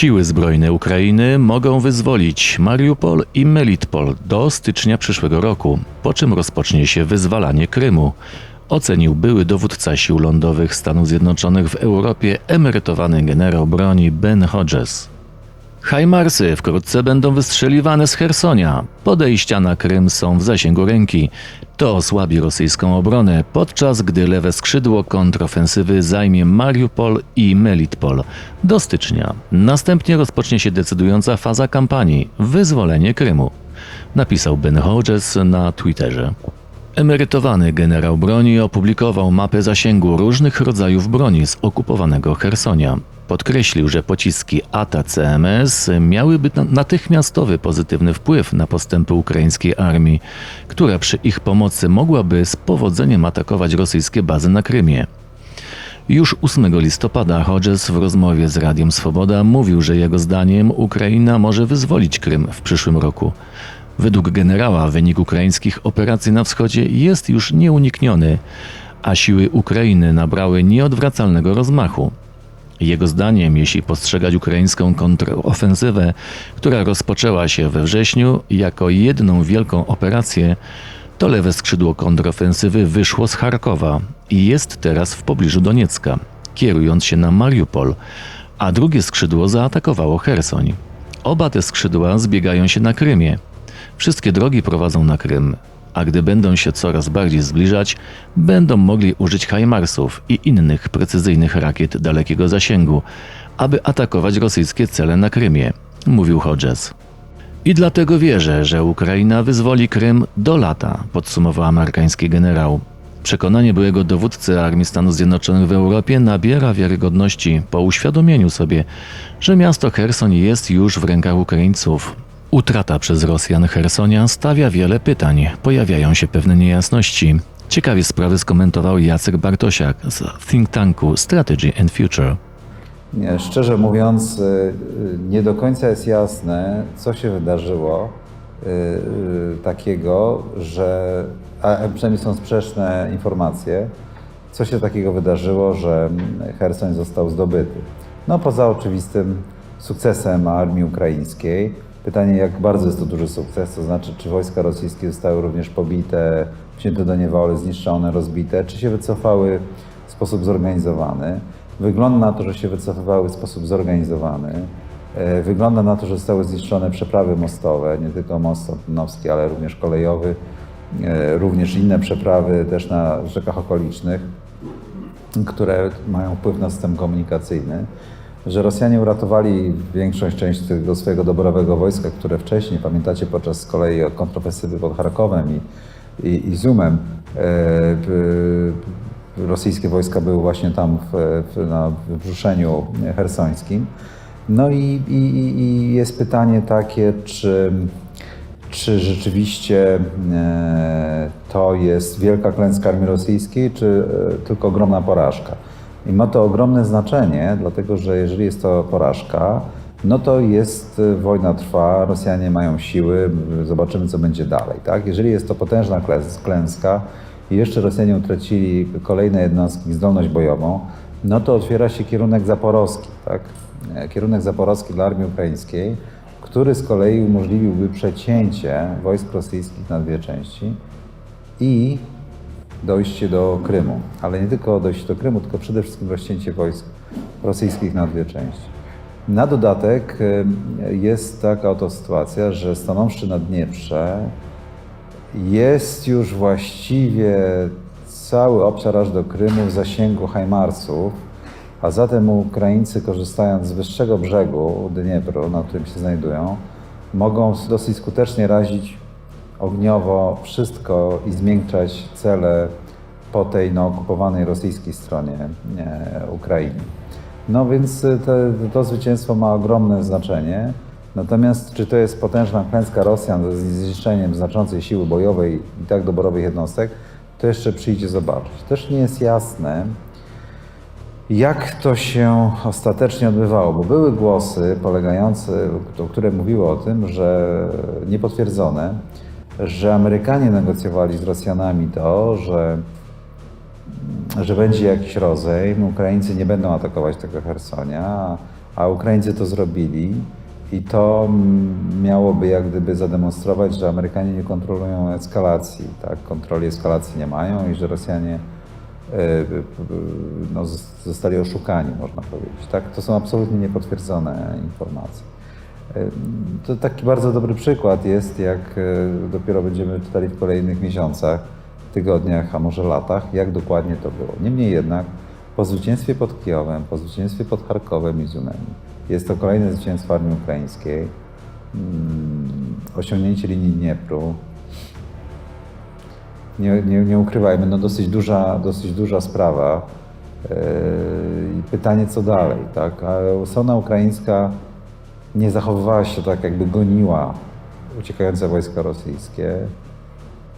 Siły zbrojne Ukrainy mogą wyzwolić Mariupol i Melitpol do stycznia przyszłego roku, po czym rozpocznie się wyzwalanie Krymu. Ocenił były dowódca sił lądowych Stanów Zjednoczonych w Europie, emerytowany generał broni Ben Hodges. Hajmarsy wkrótce będą wystrzeliwane z Hersonia. Podejścia na Krym są w zasięgu ręki. To osłabi rosyjską obronę, podczas gdy lewe skrzydło kontrofensywy zajmie Mariupol i Melitpol do stycznia. Następnie rozpocznie się decydująca faza kampanii wyzwolenie Krymu, napisał Ben Hodges na Twitterze. Emerytowany generał broni opublikował mapę zasięgu różnych rodzajów broni z okupowanego Hersonia. Podkreślił, że pociski ATA-CMS miałyby na- natychmiastowy pozytywny wpływ na postępy ukraińskiej armii, która przy ich pomocy mogłaby z powodzeniem atakować rosyjskie bazy na Krymie. Już 8 listopada Hodges w rozmowie z Radiem Swoboda mówił, że jego zdaniem Ukraina może wyzwolić Krym w przyszłym roku. Według generała wynik ukraińskich operacji na wschodzie jest już nieunikniony, a siły Ukrainy nabrały nieodwracalnego rozmachu. Jego zdaniem, jeśli postrzegać ukraińską kontrofensywę, która rozpoczęła się we wrześniu jako jedną wielką operację, to lewe skrzydło kontrofensywy wyszło z Charkowa i jest teraz w pobliżu Doniecka, kierując się na Mariupol, a drugie skrzydło zaatakowało Hersoń. Oba te skrzydła zbiegają się na Krymie. Wszystkie drogi prowadzą na Krym, a gdy będą się coraz bardziej zbliżać, będą mogli użyć Hajmarsów i innych precyzyjnych rakiet dalekiego zasięgu, aby atakować rosyjskie cele na Krymie, mówił Hodges. I dlatego wierzę, że Ukraina wyzwoli Krym do lata, podsumował amerykański generał. Przekonanie byłego dowódcy Armii Stanów Zjednoczonych w Europie nabiera wiarygodności po uświadomieniu sobie, że miasto Herson jest już w rękach Ukraińców. Utrata przez Rosjan Hersonia stawia wiele pytań, pojawiają się pewne niejasności. Ciekawie sprawy skomentował Jacek Bartosiak z think tanku Strategy and Future. Nie, szczerze mówiąc, y, y, nie do końca jest jasne, co się wydarzyło y, takiego, że, a przynajmniej są sprzeczne informacje, co się takiego wydarzyło, że mm, Hersoń został zdobyty. No poza oczywistym sukcesem armii ukraińskiej. Pytanie, jak bardzo jest to duży sukces, to znaczy, czy wojska rosyjskie zostały również pobite, wzięte do niewoli, zniszczone, rozbite, czy się wycofały w sposób zorganizowany. Wygląda na to, że się wycofywały w sposób zorganizowany. E, Wygląda na to, że zostały zniszczone przeprawy mostowe, nie tylko most Otnowski, ale również kolejowy, e, również inne przeprawy też na rzekach okolicznych, które mają wpływ na system komunikacyjny. Że Rosjanie uratowali większą część tego swojego doborowego wojska, które wcześniej, pamiętacie, podczas z kolei kontrofensywy pod Charkowem i, i, i Zumem, e, p- rosyjskie wojska były właśnie tam w, w, na wybrzuszeniu hersońskim. No i, i- i jest pytanie takie, czy, czy rzeczywiście e, to jest wielka klęska armii rosyjskiej, czy e, tylko ogromna porażka. I ma to ogromne znaczenie, dlatego że jeżeli jest to porażka, no to jest, e, wojna trwa, Rosjanie mają siły, zobaczymy co będzie dalej. Tak? Jeżeli jest to potężna klęs- klęska i jeszcze Rosjanie utracili kolejne jednostki, zdolność bojową, no to otwiera się kierunek zaporowski, tak? E, Kierunek zaporowski dla armii ukraińskiej, który z kolei umożliwiłby przecięcie wojsk rosyjskich na dwie części i dojście do Krymu. Ale nie tylko dojście do Krymu, tylko przede wszystkim rozcięcie wojsk rosyjskich na dwie części. Na dodatek e, jest taka oto sytuacja, że stanąwszy na Dnieprze, jest już właściwie cały obszar aż do Krymu w zasięgu Hajmarsów, a zatem Ukraińcy, korzystając z wyższego brzegu Dniepru, na którym się znajdują, mogą dosyć skutecznie razić ogniowo wszystko i zmiękczać cele po tej no, okupowanej rosyjskiej stronie e, Ukrainy. No więc e, te, to zwycięstwo ma ogromne znaczenie. Natomiast czy to jest potężna klęska Rosjan z zniszczeniem znaczącej siły bojowej i tak doborowych jednostek, to jeszcze przyjdzie zobaczyć. Też nie jest jasne, jak to się ostatecznie odbywało, bo były głosy polegające, które mówiły o tym, że niepotwierdzone, że Amerykanie negocjowali z Rosjanami to, że, że będzie jakiś rozejm, Ukraińcy nie będą atakować tego Hersonia, a Ukraińcy to zrobili i to miałoby jak gdyby zademonstrować, że Amerykanie nie kontrolują eskalacji, tak? Kontroli eskalacji nie mają i że Rosjanie e, e, no, zostali oszukani, można powiedzieć. Tak? To są absolutnie niepotwierdzone informacje. E, To taki bardzo dobry przykład jest, jak e, dopiero będziemy czytali w kolejnych miesiącach, tygodniach, a może latach, jak dokładnie to było. Niemniej jednak po zwycięstwie pod Kijowem, po zwycięstwie pod Charkowem i Ziumem, jest to kolejne zwycięstwo armii ukraińskiej, mm, osiągnięcie linii Dniepru, nie, nie, nie ukrywajmy, no dosyć duża, dosyć duża sprawa. Yy, I pytanie, co dalej, tak? A ukraińska nie zachowywała się tak, jakby goniła uciekające wojska rosyjskie.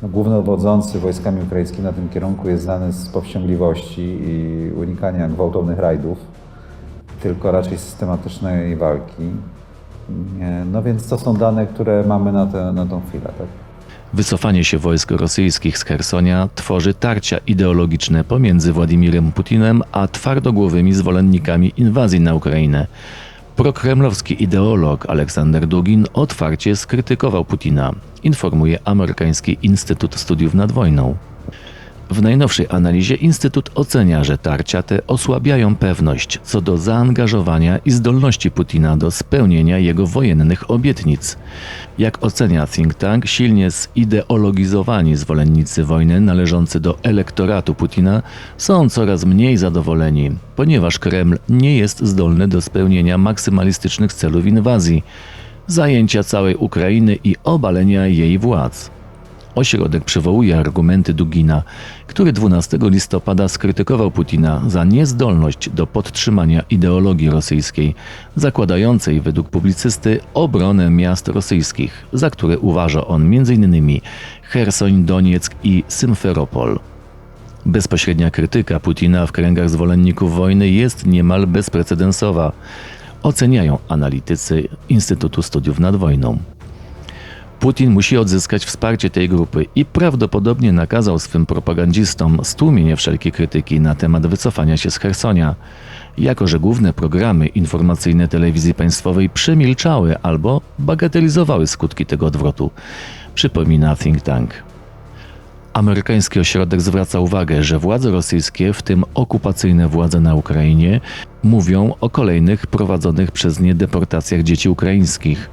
No, głównowodzący wojskami ukraińskimi na tym kierunku jest znany z powściągliwości i unikania gwałtownych rajdów, tylko raczej systematycznej walki. No więc to są dane, które mamy na, tę na tą chwilę, tak? Wycofanie się wojsk rosyjskich z Hersonia tworzy tarcia ideologiczne pomiędzy Władimirem Putinem a twardogłowymi zwolennikami inwazji na Ukrainę. Prokremlowski ideolog Aleksander Dugin otwarcie skrytykował Putina, informuje amerykański Instytut Studiów nad Wojną. W najnowszej analizie Instytut ocenia, że tarcia te osłabiają pewność co do zaangażowania i zdolności Putina do spełnienia jego wojennych obietnic. Jak ocenia think tank, silnie zideologizowani zwolennicy wojny należący do elektoratu Putina są coraz mniej zadowoleni, ponieważ Kreml nie jest zdolny do spełnienia maksymalistycznych celów inwazji, zajęcia całej Ukrainy i obalenia jej władz. Ośrodek przywołuje argumenty Dugina, który 12 listopada skrytykował Putina za niezdolność do podtrzymania ideologii rosyjskiej, zakładającej według publicysty obronę miast rosyjskich, za które uważa on m.in. Chersoń, Donieck i Symferopol. Bezpośrednia krytyka Putina w kręgach zwolenników wojny jest niemal bezprecedensowa, oceniają analitycy Instytutu Studiów nad Wojną. Putin musi odzyskać wsparcie tej grupy i prawdopodobnie nakazał swym propagandzistom stłumienie wszelkiej krytyki na temat wycofania się z Hersonia, jako że główne programy informacyjne telewizji państwowej przemilczały albo bagatelizowały skutki tego odwrotu, przypomina think tank. Amerykański ośrodek zwraca uwagę, że władze rosyjskie, w tym okupacyjne władze na Ukrainie, mówią o kolejnych prowadzonych przez nie deportacjach dzieci ukraińskich.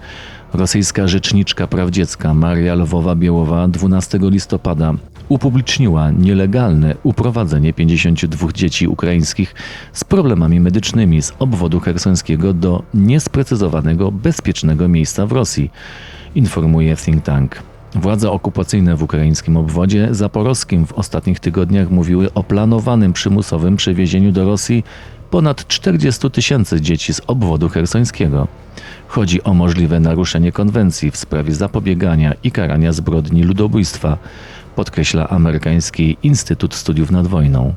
Rosyjska rzeczniczka praw dziecka Maria Lwowa-Biełowa 12 listopada upubliczniła nielegalne uprowadzenie 52 dzieci ukraińskich z problemami medycznymi z obwodu hersońskiego do niesprecyzowanego bezpiecznego miejsca w Rosji, informuje think tank. Władze okupacyjne w ukraińskim obwodzie zaporowskim w ostatnich tygodniach mówiły o planowanym przymusowym przewiezieniu do Rosji ponad 40 tysięcy dzieci z obwodu hersońskiego. Chodzi o możliwe naruszenie konwencji w sprawie zapobiegania i karania zbrodni ludobójstwa, podkreśla amerykański Instytut Studiów nad Wojną.